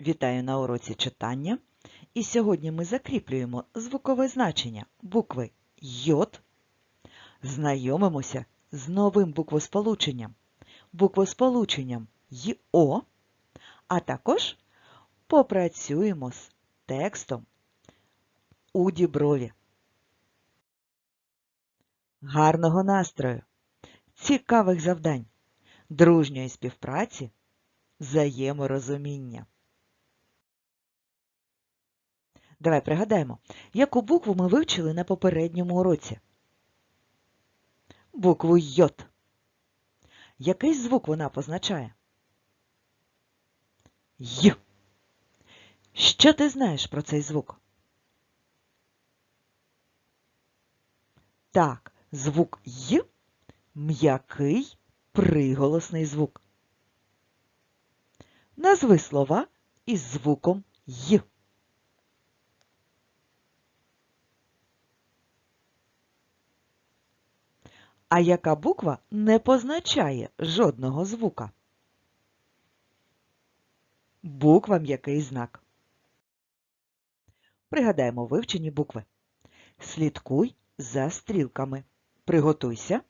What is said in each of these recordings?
Вітаю на уроці читання. І сьогодні ми закріплюємо звукове значення букви Й. Знайомимося з новим буквосполученням, буквосполученням ЙО, а також попрацюємо з текстом у діброві. Гарного настрою, цікавих завдань, дружньої співпраці, взаєморозуміння. Давай пригадаємо, яку букву ми вивчили на попередньому уроці. Букву Й. Який звук вона позначає? Й. Що ти знаєш про цей звук? Так, звук Й м'який приголосний звук. Назви слова із звуком Й. А яка буква не позначає жодного звука? Буква м'який знак. Пригадаємо вивчені букви. Слідкуй за стрілками. Приготуйся.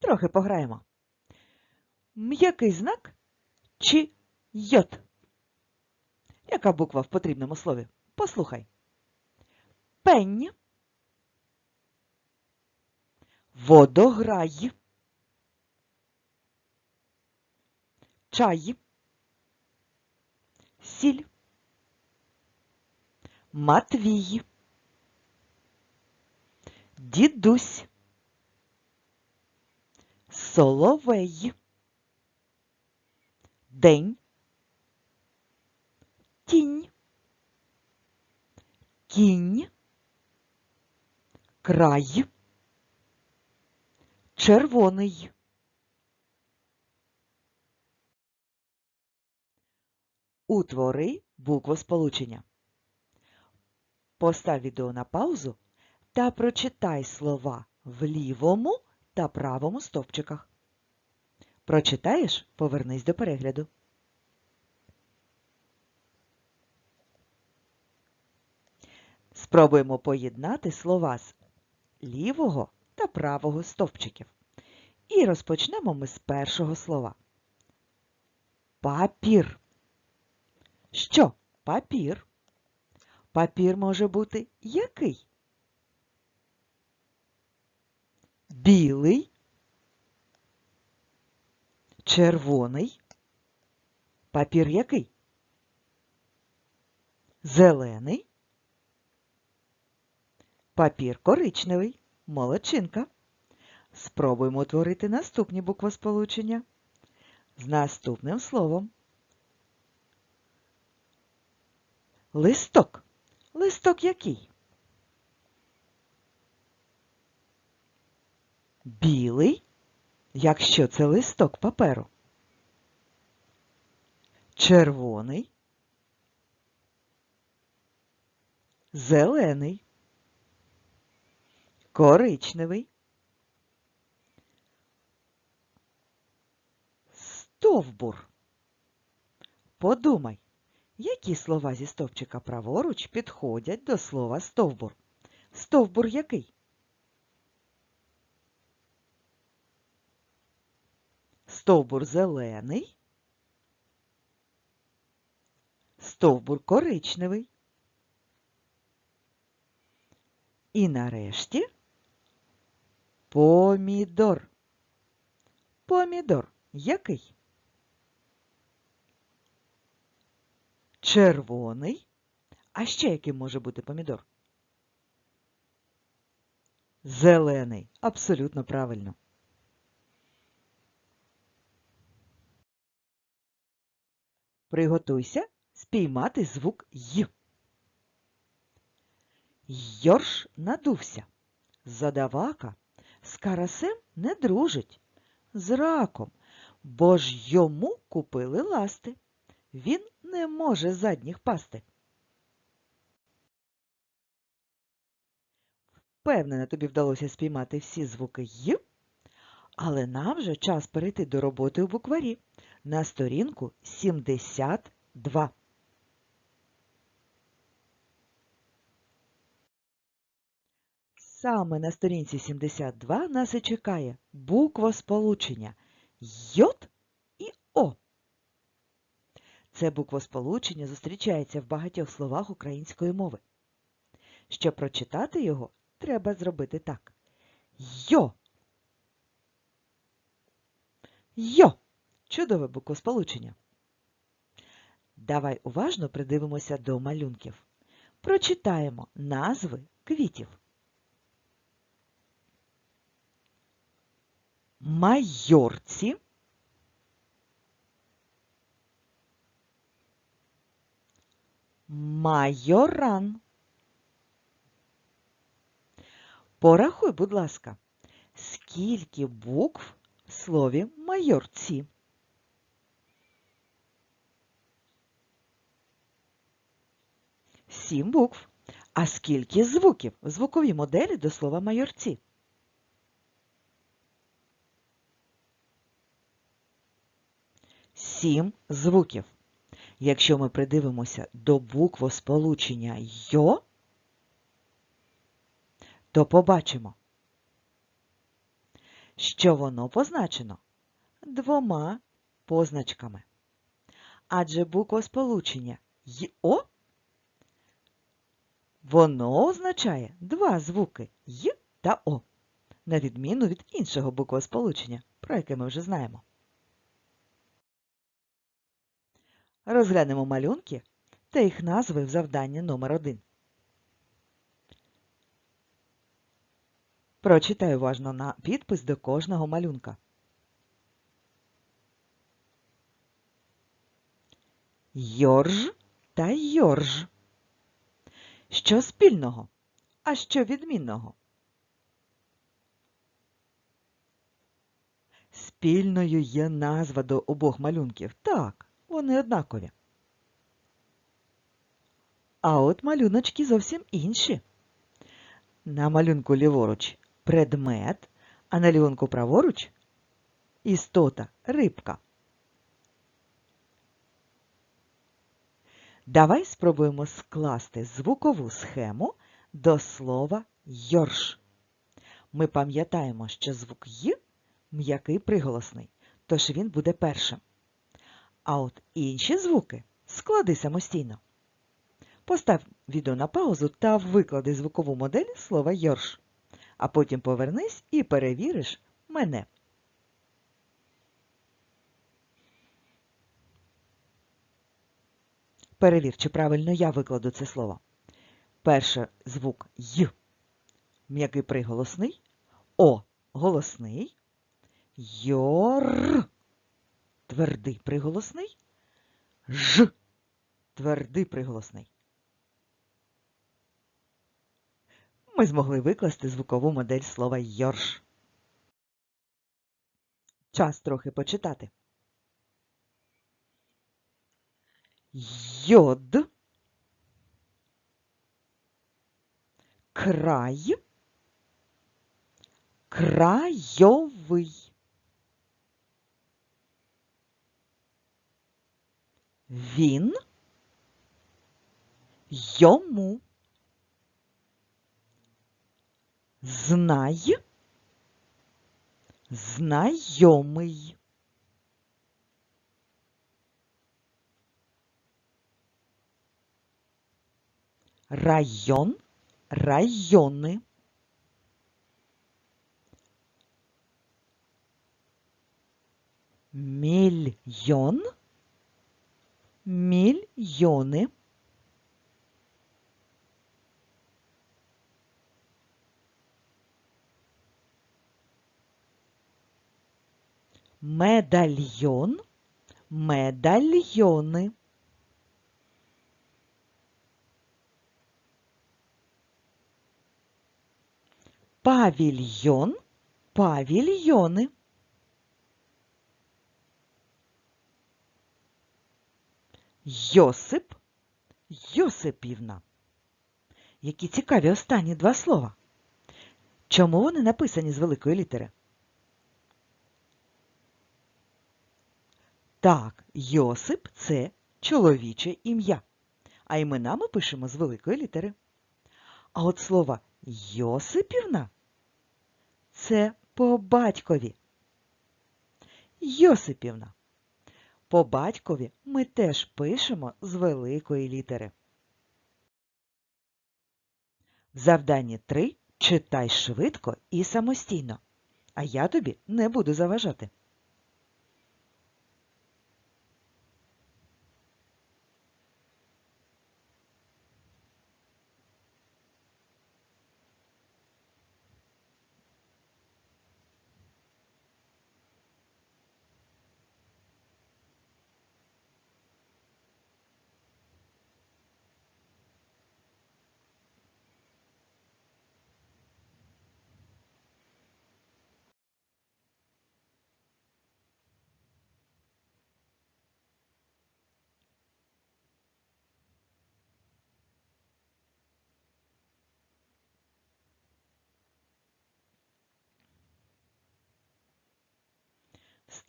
Трохи пограємо. М'який знак чи йод? Яка буква в потрібному слові? Послухай. Пень. Водограй. Чай. Сіль. Матвій. Дідусь. Соловей. День. Тінь. Кінь. Край. Червоний. Утвори буквосполучення. Постав відео на паузу та прочитай слова в лівому та правому стовпчиках. Прочитаєш, повернись до перегляду. Спробуємо поєднати слова з лівого та правого стовпчиків. І розпочнемо ми з першого слова. Папір. Що? Папір. Папір може бути який? Білий, червоний, папір який? Зелений, папір коричневий, молодчинка. Спробуємо утворити наступні буквосполучення з наступним словом. Листок. Листок який? Білий, якщо це листок паперу. Червоний. Зелений. Коричневий. Стовбур. Подумай, які слова зі стовпчика праворуч підходять до слова стовбур. Стовбур який? Стовбур зелений, стовбур коричневий. І нарешті помідор. Помідор який? Червоний. А ще яким може бути помідор? Зелений. Абсолютно правильно. Приготуйся спіймати звук Й. Йорш надувся. Задавака з карасем не дружить, з раком, бо ж йому купили ласти. Він не може задніх пасти. Впевнена, тобі вдалося спіймати всі звуки й, але нам вже час перейти до роботи у букварі на сторінку 72. Саме на сторінці 72 нас і чекає буквосполучення Йод і О. Це буквосполучення зустрічається в багатьох словах української мови. Щоб прочитати його, треба зробити так. Йо. Йо. Чудове буквосполучення. Давай уважно придивимося до малюнків. Прочитаємо назви квітів. Майорці. Майоран. Порахуй, будь ласка, скільки букв в слові майорці? Сім букв. А скільки звуків в звуковій моделі до слова майорці? Сім звуків. Якщо ми придивимося до буквосполучення Йо, то побачимо, що воно позначено двома позначками. Адже буквосполучення ЙО воно означає два звуки Й та О, на відміну від іншого буквосполучення, про яке ми вже знаємо. Розглянемо малюнки та їх назви в завданні номер 1 Прочитай уважно на підпис до кожного малюнка. Йорж та Йорж. Що спільного? А що відмінного? Спільною є назва до обох малюнків. Так, вони однакові. А от малюночки зовсім інші. На малюнку ліворуч предмет, а на малюнку праворуч істота рибка. Давай спробуємо скласти звукову схему до слова йорш. Ми пам'ятаємо, що звук Й м'який приголосний, тож він буде першим. А от інші звуки склади самостійно. Постав відео на паузу та виклади звукову модель слова йорш, а потім повернись і перевіриш мене. Перевір, чи правильно я викладу це слово. Перше звук Й. М'який приголосний. О голосний. Йор. Твердий приголосний. Ж. Твердий приголосний. Ми змогли викласти звукову модель слова йорш. Час трохи почитати. Йод. Край. Крайовий. Він. Йому. Знай. Знайомий. район, районы. Миллион, миллионы. Медальон, медальоны. Павільйон, павільйони. Йосип, Йосипівна. Які цікаві останні два слова. Чому вони написані з великої літери? Так, Йосип це чоловіче ім'я, а імена ми пишемо з великої літери. А от слово Йосипівна це по батькові. Йосипівна. По батькові ми теж пишемо з великої літери. В завданні 3 читай швидко і самостійно, а я тобі не буду заважати.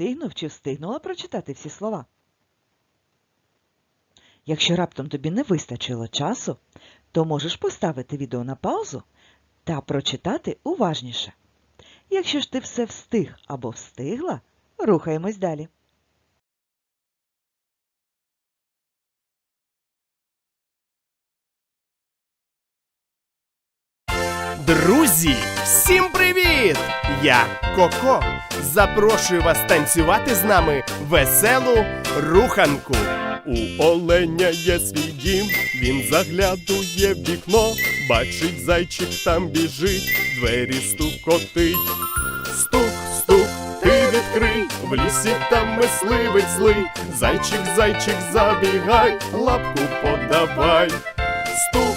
Встигнув чи встигнула прочитати всі слова? Якщо раптом тобі не вистачило часу, то можеш поставити відео на паузу та прочитати уважніше. Якщо ж ти все встиг або встигла, рухаємось далі. Друзі, всім привіт! Я Коко. Запрошую вас танцювати з нами веселу руханку. У оленя є свій дім, він заглядує в вікно, бачить зайчик там біжить, двері стукотить. Стук, стук, ти відкрий, в лісі там мисливець злий. Зайчик, зайчик, забігай, лапку подавай. Стук,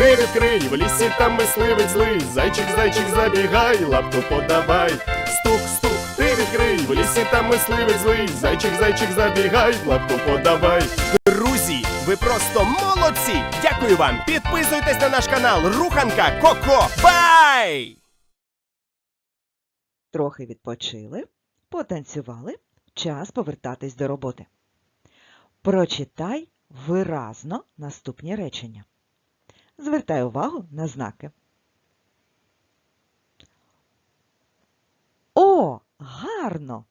ти відкрий, в лісі там мисливець злий. Зайчик, зайчик, забігай, лапку подавай. Стук, стук, ти відкрий, в лісі там мисливець злий. Зайчик, зайчик, забігай, лапку подавай. Друзі, ви просто молодці! Дякую вам! Підписуйтесь на наш канал Руханка Коко. Бай! Трохи відпочили, потанцювали, час повертатись до роботи. Прочитай виразно наступні речення. Звертай увагу на знаки. О, гарно!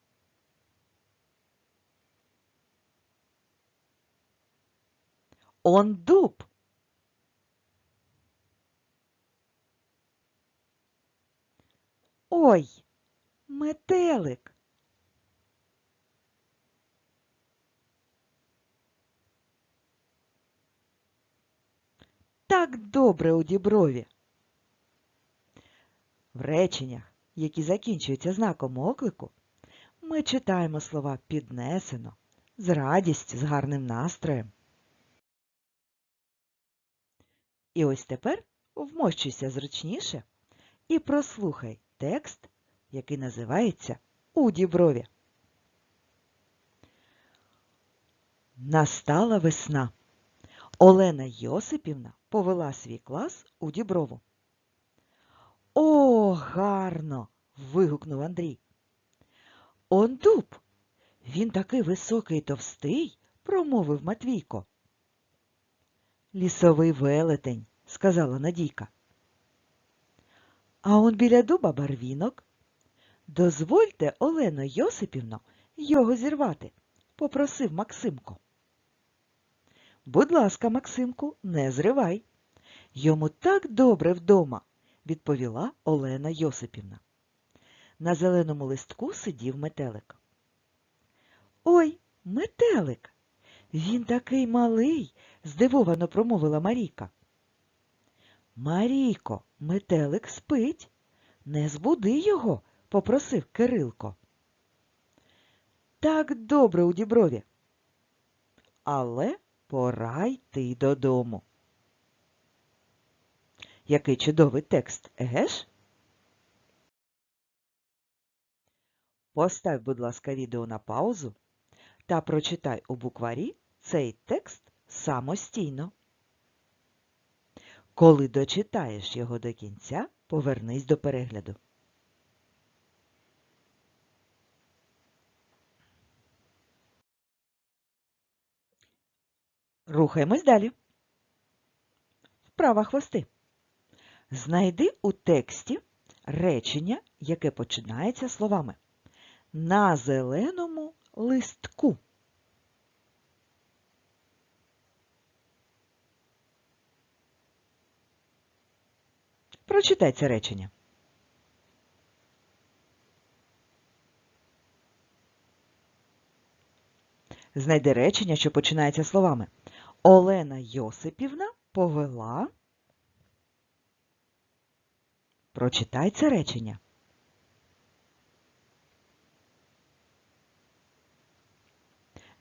Он дуб. Ой, метелик. Так добре у діброві. В реченнях, які закінчуються знаком оклику, ми читаємо слова піднесено, з радістю, з гарним настроєм. І ось тепер вмощуйся зручніше і прослухай текст, який називається У діброві. Настала весна. Олена Йосипівна повела свій клас у діброву. О, гарно! вигукнув Андрій. Он дуб. Він такий високий і товстий, промовив Матвійко. Лісовий велетень, сказала Надійка. А он біля дуба барвінок. Дозвольте, Олено Йосипівно, його зірвати, попросив Максимко. Будь ласка, Максимку, не зривай. Йому так добре вдома, відповіла Олена Йосипівна. На зеленому листку сидів метелик. Ой, метелик! Він такий малий, здивовано промовила Марійка. Марійко, метелик спить. Не збуди його, попросив Кирилко. Так добре у діброві. Але пора йти додому. Який чудовий текст, еге ж? Постав, будь ласка, відео на паузу та прочитай у букварі цей текст самостійно. Коли дочитаєш його до кінця, повернись до перегляду. Рухаємось далі. Вправа хвости. Знайди у тексті речення, яке починається словами на зеленому листку. Прочитай це речення. Знайди речення, що починається словами Олена Йосипівна повела. Прочитай це речення.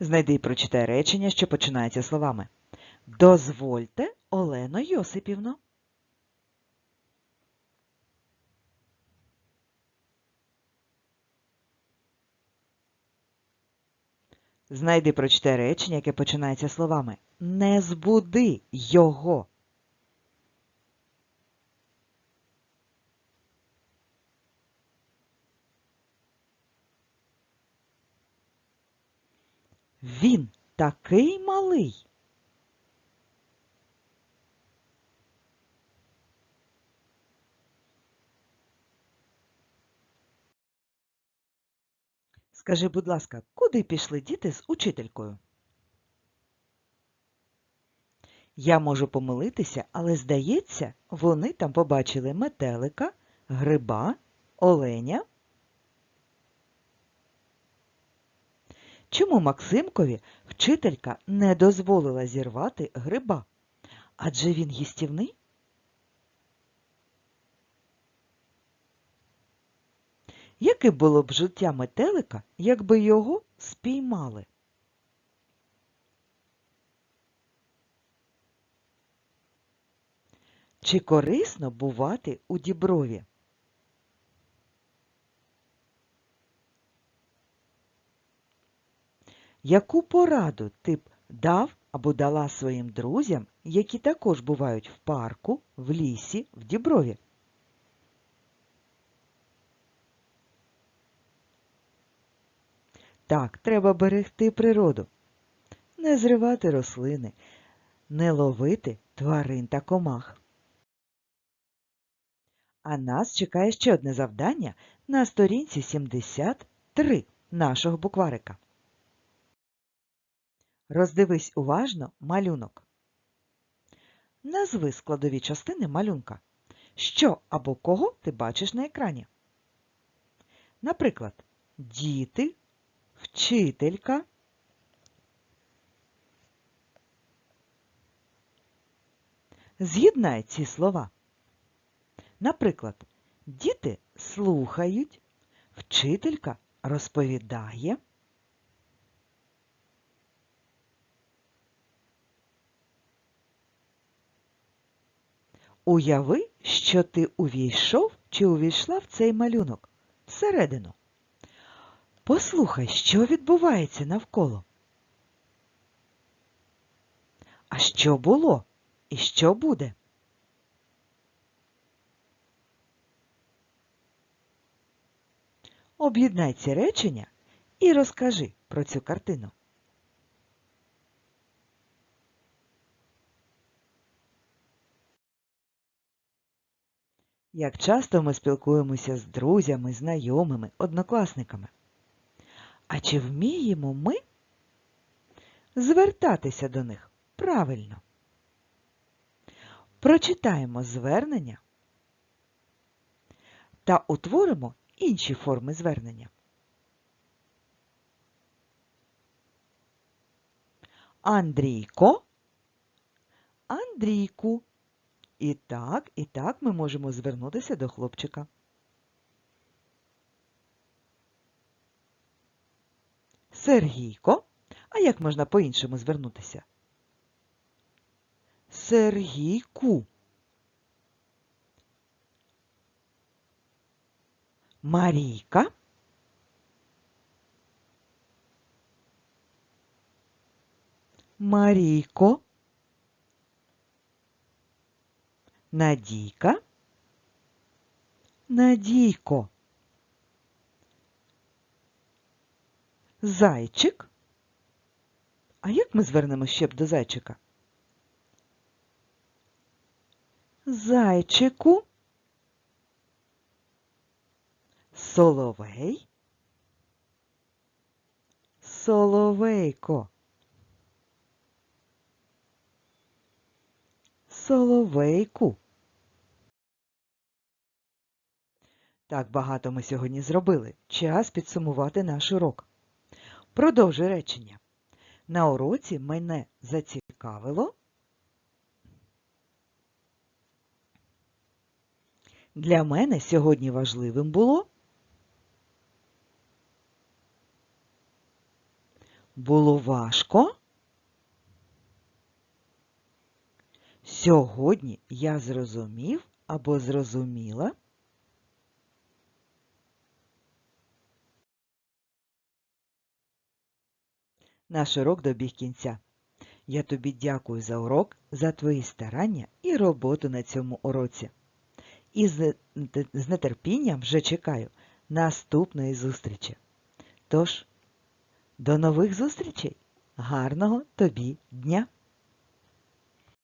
Знайди і прочитай речення, що починається словами Дозвольте, Олено Йосипівно. Знайди прочте речення, яке починається словами Не збуди його. Він такий малий. Скажи, будь ласка, куди пішли діти з учителькою? Я можу помилитися, але, здається, вони там побачили метелика, гриба, оленя. Чому Максимкові вчителька не дозволила зірвати гриба? Адже він їстівний? Яке було б життя метелика, якби його спіймали? Чи корисно бувати у діброві? Яку пораду ти б дав або дала своїм друзям, які також бувають в парку, в лісі, в діброві? Так, треба берегти природу, не зривати рослини, не ловити тварин та комах. А нас чекає ще одне завдання на сторінці 73 нашого букварика. Роздивись уважно малюнок. Назви складові частини малюнка. Що або кого ти бачиш на екрані? Наприклад, діти, вчителька. З'єднай ці слова. Наприклад, діти слухають, вчителька розповідає. Уяви, що ти увійшов чи увійшла в цей малюнок всередину. Послухай, що відбувається навколо. А що було і що буде? Об'єднай ці речення і розкажи про цю картину. Як часто ми спілкуємося з друзями, знайомими, однокласниками. А чи вміємо ми звертатися до них правильно? Прочитаємо звернення та утворимо інші форми звернення. Андрійко, Андрійку. І так, і так ми можемо звернутися до хлопчика. Сергійко. А як можна по-іншому звернутися? Сергійку. Марійка. Марійко. Надійка. Надійко. Зайчик. А як ми звернемо ще б до зайчика? Зайчику. Соловей. Соловейко. Соловейку. Так багато ми сьогодні зробили. Час підсумувати наш урок. Продовжуй речення. На уроці мене зацікавило. Для мене сьогодні важливим було. Було важко. Сьогодні я зрозумів або зрозуміла. Наш урок добіг кінця. Я тобі дякую за урок, за твої старання і роботу на цьому уроці. І з нетерпінням вже чекаю наступної зустрічі. Тож, до нових зустрічей! Гарного тобі дня!